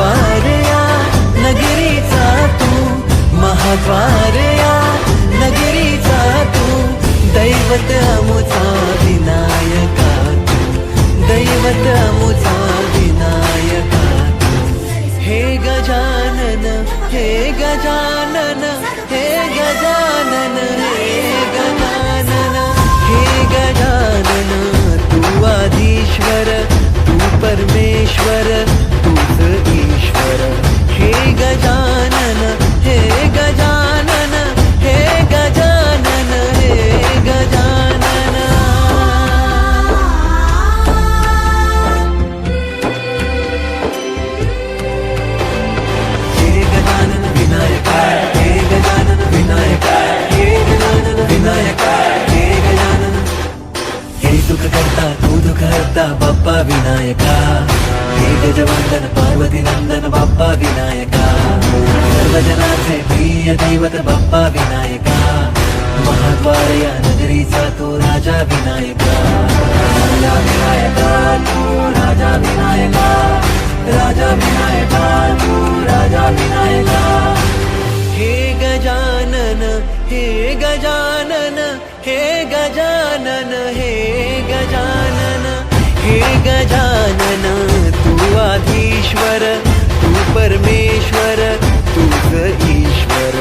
महाद्वार या नगरीचा तू महाद्वार या नगरीचा तू दैवत अमुचा विनायका तू दैवत अमुचा विनायका तू. हे गजानन हे गजानन हे गजानन हे गजानन हे गजानन तू आधीश्वर तू परमेश्वर ಶ್ರೀಗಜಾ बप्पा विनायका सर्व जनाचे प्रिय दैवत बाप्पा विनायका महाद्वार या नगरीचा तो राजा विनायका राजा विनायका तू राजा विनायका राजा विनायका तू राजा विनायका हे गजानन हे गजानन हे गजानन हे गजानन हे गजानन तू आधीश्वर परमेश्वर तुझ ईश्वर.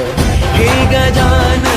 हे गजान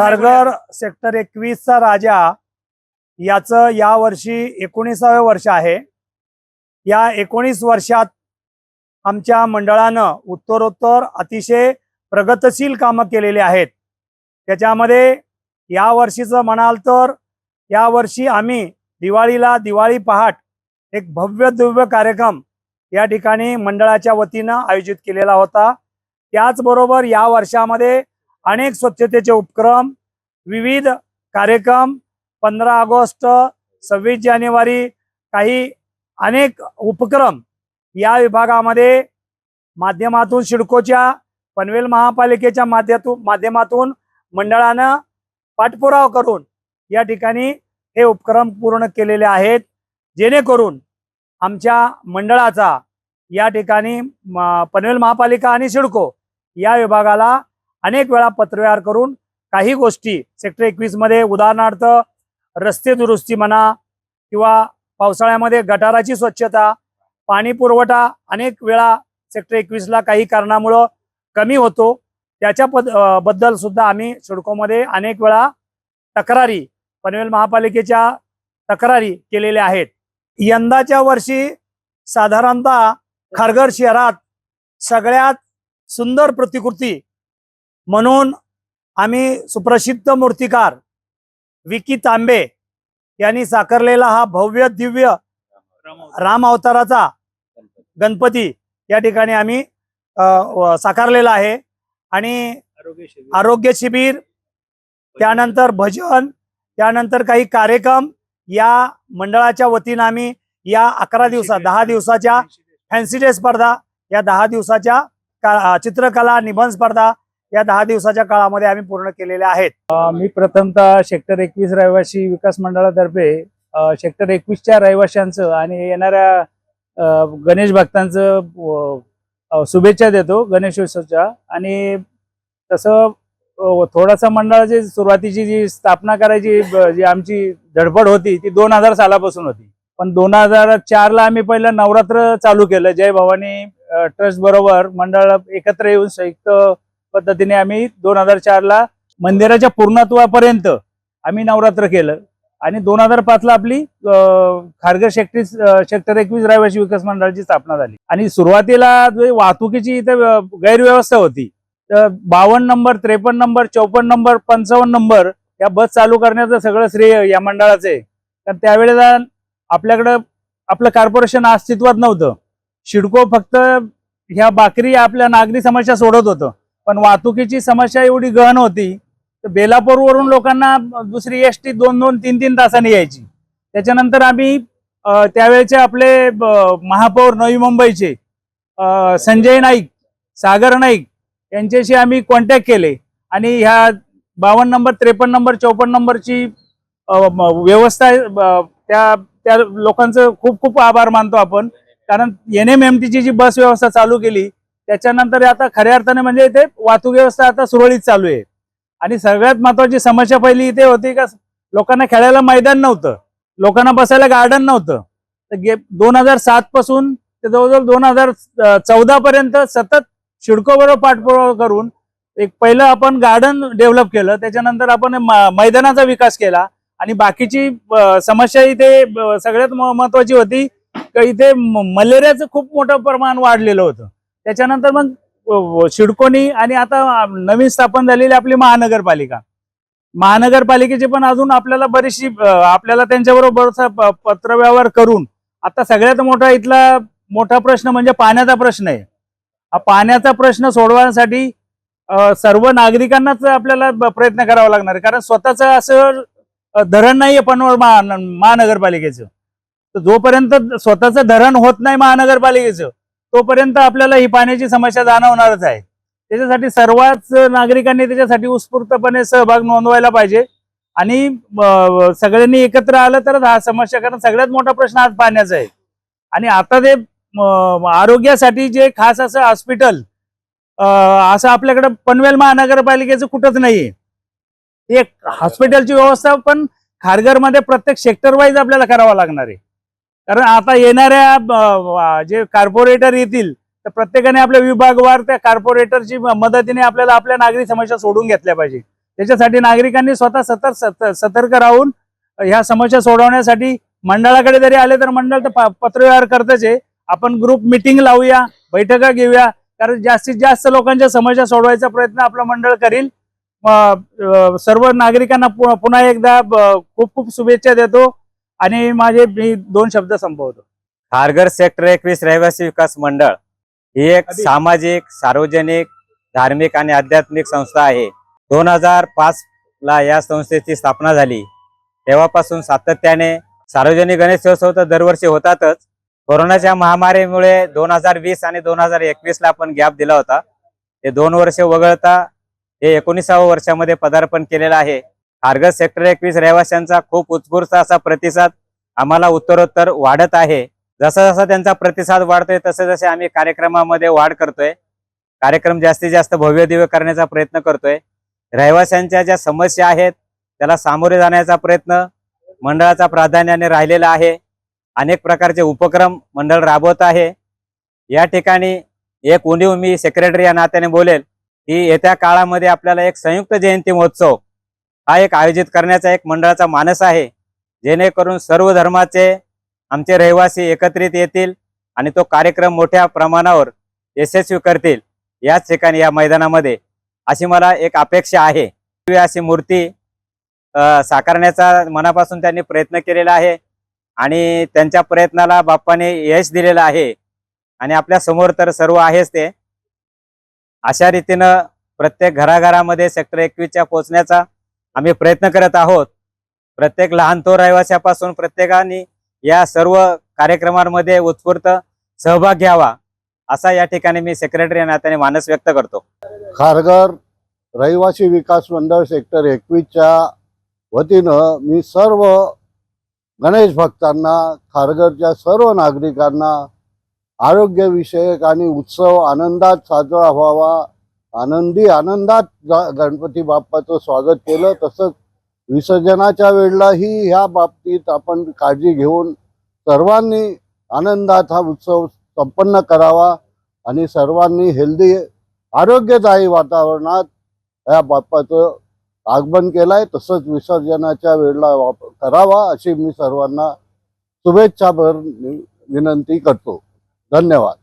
खारघर सेक्टर एकवीसचा राजा याचं या वर्षी एकोणीसावे वर्ष आहे. या एकोणीस वर्षात आमच्या मंडळानं उत्तरोत्तर अतिशय प्रगतशील कामं केलेली आहेत. त्याच्यामध्ये या वर्षीचं म्हणाल तर या वर्षी आम्ही दिवाळीला दिवाळी पहाट एक भव्य दिव्य कार्यक्रम या ठिकाणी मंडळाच्या वतीनं आयोजित केलेला होता. त्याचबरोबर या वर्षामध्ये अनेक स्वच्छतेचे उपक्रम विविध कार्यक्रम पंधरा ऑगस्ट सव्वीस जानेवारी काही अनेक उपक्रम या विभागामध्ये माध्यमातून सिडकोच्या पनवेल महापालिकेच्या माध्यमातून माध्यमातून मंडळानं पाठपुरावा करून या ठिकाणी हे उपक्रम पूर्ण केलेले आहेत. जेणेकरून आमच्या मंडळाचा या ठिकाणी म- पनवेल महापालिका आणि सिडको या विभागाला अनेक वेळा पत्रव्यवहार करून काही गोष्टी सेक्टर एकवीसमध्ये उदाहरणार्थ रस्ते दुरुस्ती म्हणा किंवा पावसाळ्यामध्ये गटाराची स्वच्छता पाणी पुरवठा अनेक वेळा सेक्टर एकवीसला काही कारणामुळं कमी होतो. त्याच्या पद बद्दलसुद्धा बद्दल सुद्धा आम्ही सिडकोमध्ये अनेक वेळा तक्रारी पनवेल महापालिकेच्या तक्रारी केलेल्या आहेत. यंदाच्या वर्षी साधारणतः खारघर शहरात सगळ्यात सुंदर प्रतिकृती म्हणून आम्ही सुप्रसिद्ध मूर्तिकार विकी तांबे यांनी साकारलेला हा भव्य दिव्य राम अवताराचा गणपती या ठिकाणी आम्ही साकारलेला आहे. आणि आरोग्य शिबिर. त्यानंतर भजन त्यानंतर काही कार्यक्रम या मंडळाच्या वतीनं आम्ही या अकरा दिवसात दहा दिवसाच्या फॅन्सी डे स्पर्धा या दहा दिवसाच्या का- चित्रकला निबंध स्पर्धा या दहा दिवसाच्या काळामध्ये आम्ही पूर्ण केलेल्या आहेत. मी प्रथमतः सेक्टर एकवीस रहिवासी विकास मंडळातर्फे सेक्टर एकवीसच्या रहिवाशांचं आणि येणाऱ्या गणेश भक्तांचं शुभेच्छा देतो गणेशोत्सवच्या. आणि तसं थोडासा मंडळाची सुरुवातीची जी स्थापना करायची जी आमची धडपड होती ती दोन हजार सालापासून होती. पण दोन हजार चारला आम्ही पहिलं नवरात्र चालू केलं जय भवानी ट्रस्ट बरोबर मंडळ एकत्र येऊन संयुक्त पद्धतीने आम्ही दोन हजार चारला मंदिराच्या पूर्णत्वापर्यंत आम्ही नवरात्र केलं. आणि दोन हजार पाचला आपली खारघर सेक्टर सेक्टर एकवीस रहिवासी विकास मंडळाची स्थापना झाली. आणि सुरुवातीला जे वाहतुकीची इथे गैरव्यवस्था होती तर बावन्न नंबर त्रेपन्न नंबर चौपन्न नंबर पंचावन्न नंबर या बस चालू करण्याचं सगळं श्रेय या मंडळाचं आहे. कारण त्यावेळेला आपल्याकडं आपलं कॉर्पोरेशन अस्तित्वात नव्हतं. शिडको फक्त ह्या बाकरी आपल्या नागरी समस्या सोडत होतं. पण वाहतुकीची समस्या एवढी गहन होती तर बेलापूरवरून लोकांना दुसरी एस टी दोन दोन तीन तीन तासांनी यायची. त्याच्यानंतर आम्ही त्यावेळेचे आपले महापौर नवी मुंबईचे संजय नाईक सागर नाईक यांच्याशी आम्ही कॉन्टॅक्ट केले आणि ह्या बावन्न नंबर त्रेपन्न नंबर चौपन्न नंबरची व्यवस्था त्या त्या लोकांचं खूप खूप आभार मानतो आपण. कारण एन एम एम टीची जी बस व्यवस्था चालू केली त्याच्यानंतर आता खऱ्या अर्थाने म्हणजे इथे वाहतूक व्यवस्था आता सुरळीत चालू आहे. आणि सगळ्यात महत्वाची समस्या पहिली इथे होती का लोकांना खेळायला मैदान नव्हतं. लोकांना बसायला गार्डन नव्हतं. तर गे दोन हजार सात पासून ते जवळजवळ दोन हजार चौदा पर्यंत सतत शिडकोबरोबर पाठपुरावा करून एक पहिलं आपण गार्डन डेव्हलप केलं. त्याच्यानंतर आपण मैदानाचा विकास केला. आणि बाकीची समस्या इथे सगळ्यात महत्वाची होती का इथे मलेरियाचं खूप मोठं प्रमाण वाढलेलं होतं. त्याच्यानंतर मग शिडकोनी आणि आता नवीन स्थापन झालेली आपली महानगरपालिका. महानगरपालिकेची पण अजून आपल्याला बरीचशी आपल्याला त्यांच्याबरोबर पत्रव्यवहार करून आता सगळ्यात मोठा इथला मोठा प्रश्न म्हणजे पाण्याचा प्रश्न आहे. हा पाण्याचा प्रश्न सोडवण्यासाठी सर्व नागरिकांनाच आपल्याला प्रयत्न करावा लागणार आहे. कारण स्वतःच असं धरण नाहीये पनवळ महानगरपालिकेचं. तर जोपर्यंत स्वतःचं धरण होत नाही महानगरपालिकेचं तोपर्यंत आपल्याला ही पाण्याची समस्या जाणवणारच आहे. त्याच्यासाठी सर्वच नागरिकांनी त्याच्यासाठी उत्स्फूर्तपणे सहभाग नोंदवायला पाहिजे. आणि सगळ्यांनी एकत्र आलं तरच हा समस्या कारण सगळ्यात मोठा प्रश्न आज पाण्याचा आहे. आणि आता ते आरोग्यासाठी जे खास असं हॉस्पिटल असं आपल्याकडे पनवेल महानगरपालिकेचं कुठंच नाहीये. एक हॉस्पिटलची व्यवस्था पण खारघरमध्ये प्रत्येक सेक्टर वाईज आपल्याला करावा लागणार आहे. कारण आता येणाऱ्या जे कार्पोरेटर येतील तर प्रत्येकाने आपल्या विभागवार त्या कार्पोरेटरची मदतीने आपल्याला आपल्या नागरिक समस्या सोडून घेतल्या पाहिजे. त्याच्यासाठी नागरिकांनी स्वतः सतर्क सत- सतर्क राहून ह्या समस्या सोडवण्यासाठी मंडळाकडे जरी आले तर मंडळ तर पत्रव्यवहार करतच आहे. आपण ग्रुप मिटिंग लावूया बैठका घेऊया कारण जास्तीत जास्त लोकांच्या समस्या सोडवायचा प्रयत्न आपलं मंडळ करील. सर्व नागरिकांना पु- पुन्हा एकदा खूप खूप शुभेच्छा देतो. आणि माझे मी दोन शब्द संपवतो. खारघर सेक्टर एकवीस रहिवासी विकास मंडळ ही एक सामाजिक सार्वजनिक धार्मिक आणि आध्यात्मिक संस्था आहे. दोन हजार पाच ला या संस्थेची स्थापना झाली. तेव्हापासून सातत्याने सार्वजनिक गणेशोत्सव तर दरवर्षी होतातच. कोरोनाच्या महामारीमुळे दोन हजार वीस आणि दोन हजार एकवीस ला आपण गॅप दिला होता. ते दोन वर्ष वगळता हे एकोणीसाव्या वर्षामध्ये पदार्पण केलेलं आहे. खारघर सेक्टर एकवीस रहिवाशांचा खूप उत्स्फूर्त असा प्रतिसाद आम्हाला उत्तरोत्तर वाढत आहे. जसा जसा त्यांचा प्रतिसाद वाढतोय तसे जसे आम्ही कार्यक्रमामध्ये वाढ करतोय. कार्यक्रम जास्तीत जास्त भव्य दिव्य करण्याचा प्रयत्न करतोय. रहिवाशांच्या ज्या समस्या आहेत त्याला सामोरे जाण्याचा प्रयत्न मंडळाचा प्राधान्याने राहिलेला आहे. अनेक प्रकारचे उपक्रम मंडळ राबवत आहे. या ठिकाणी एक उणीव मी सेक्रेटरी या नात्याने बोलेल की येत्या काळामध्ये आपल्याला एक संयुक्त जयंती महोत्सव हा एक आयोजित करण्याचा एक मंडळाचा मानस आहे. जेणेकरून सर्व धर्माचे आमचे रहिवासी एकत्रित येतील आणि तो कार्यक्रम मोठ्या प्रमाणावर यशस्वी करतील याच ठिकाणी या मैदानामध्ये. अशी मला एक अपेक्षा आहे. अशी मूर्ती साकारण्याचा मनापासून त्यांनी प्रयत्न केलेला आहे आणि त्यांच्या प्रयत्नाला बाप्पाने यश दिलेलं आहे आणि आपल्यासमोर तर सर्व आहेच ते. अशा रीतीनं प्रत्येक घराघरामध्ये सेक्टर एकवीसच्या पोचण्याचा आम्ही प्रयत्न करत आहोत. प्रत्येक लहान तो रहिवाशापासून प्रत्येकाने या सर्व कार्यक्रमांमध्ये उत्स्फूर्त सहभाग घ्यावा असा या ठिकाणी मी सेक्रेटरी या नात्याने मानस व्यक्त करतो. खारघर रहिवासी विकास मंडळ सेक्टर एकवीसच्या वतीनं मी सर्व गणेश भक्तांना खारघरच्या सर्व नागरिकांना आरोग्यविषयक आणि उत्सव आनंदात साजरा व्हावा आनंदी आनंदात गणपती बाप्पाचं स्वागत केलं. तसंच विसर्जनाच्या वेळेलाही ह्या बाबतीत आपण काळजी घेऊन सर्वांनी आनंदात हा उत्सव संपन्न करावा आणि सर्वांनी हेल्दी आरोग्यदायी वातावरणात या बाप्पाचं आगमन केलं आहे तसंच विसर्जनाच्या वेळेला वाप करावा अशी मी सर्वांना शुभेच्छाभर विनंती करतो. धन्यवाद.